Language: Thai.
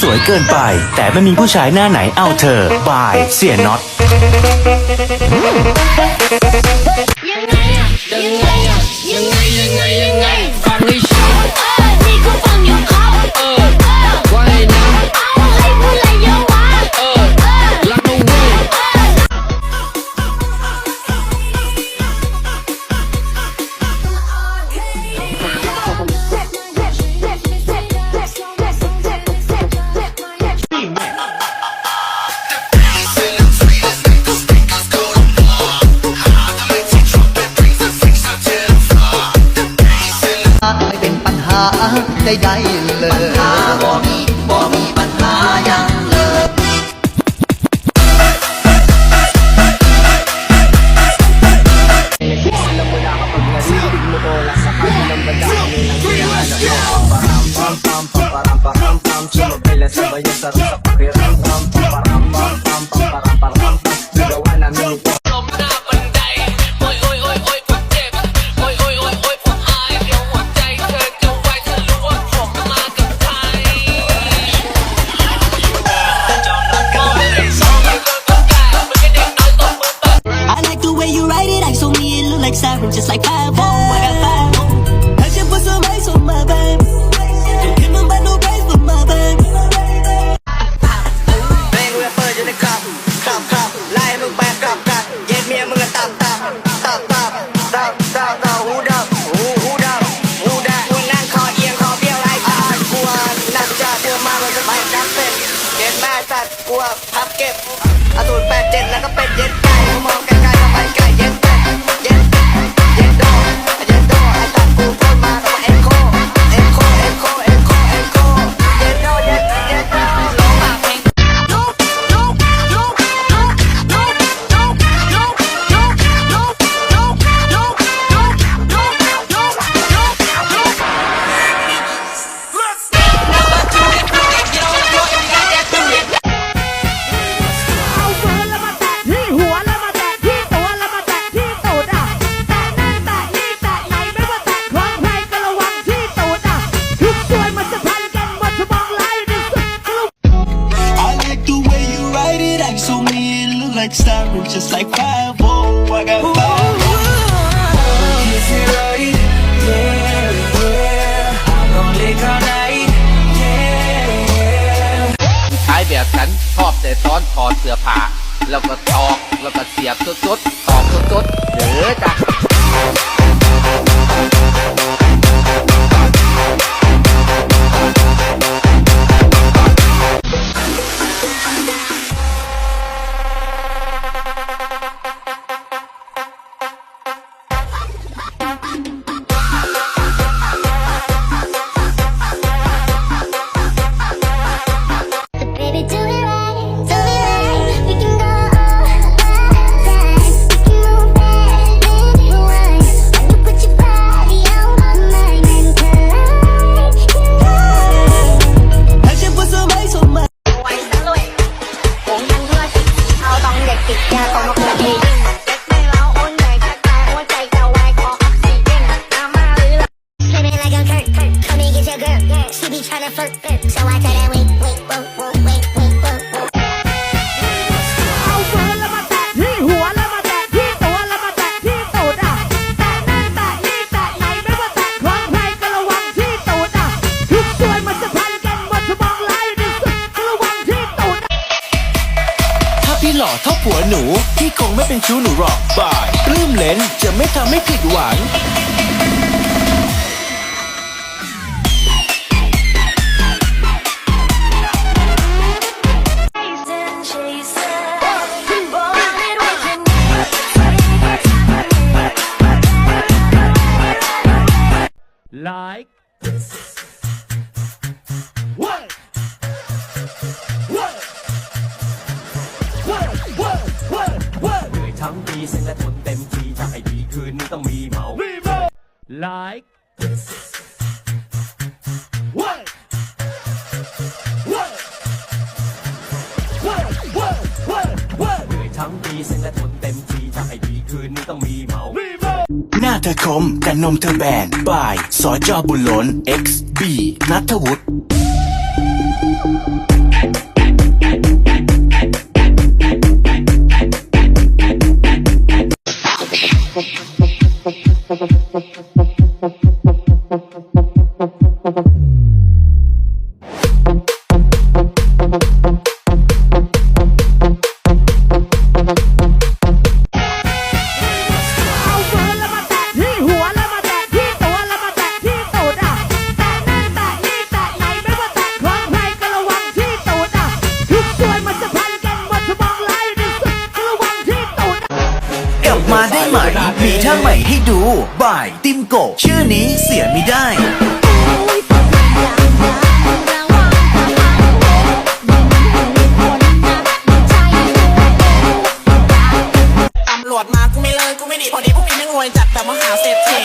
สวยเกินไป แต่ไม่มีผู้ชายหน้าไหนเอาเธอบายเสียน็อตยังไงอะยังไงอะยังไงยังไงยังไง ใดๆเลยปัญหาบ่มีบ่มีปัญหายังเลย Param param param param param Sumabay na sabay niya sa up, hold up. like starburst, just like fireball. I got fireball. Kiss it right, yeah, yeah. I'm gonna lick all night, yeah. ท้ายแบบฉันชอบแต่ซ้อนถอดเสื้อผ้าแล้วก็ตอกแล้วก็เสียบสุดๆตอกสุดๆเด้อจ้ะ ที่หล่อเท่าผัวหนู ที่คงไม่เป็นชู้หนูหรอกบายปลื้มเลนจะไม่ทำให้ผิดหวัง ทั้งปีเส้นและทนเต็มทีถ้าให้ดีคืนนี้ต้องมีเมาไลค์ What? What? What? What? What? What? เหนื่อยทั้งปีเซ็นและทนเต็มทีถ้าให้ดีคืนนี้ต้องมีเมา หน้าเธอคมแต่นมเธอแบนบายสอจอบุญหลน XB นัทวุฒิ ท่าใหม่ให้ดูบ่ายติมโก ชื่อนี้เสียไม่ได้ตำรวจมากูไม่เลิกกูไม่หนีพอดีพวกนี้ไม่งวยจัดแบบมหาเศรษฐี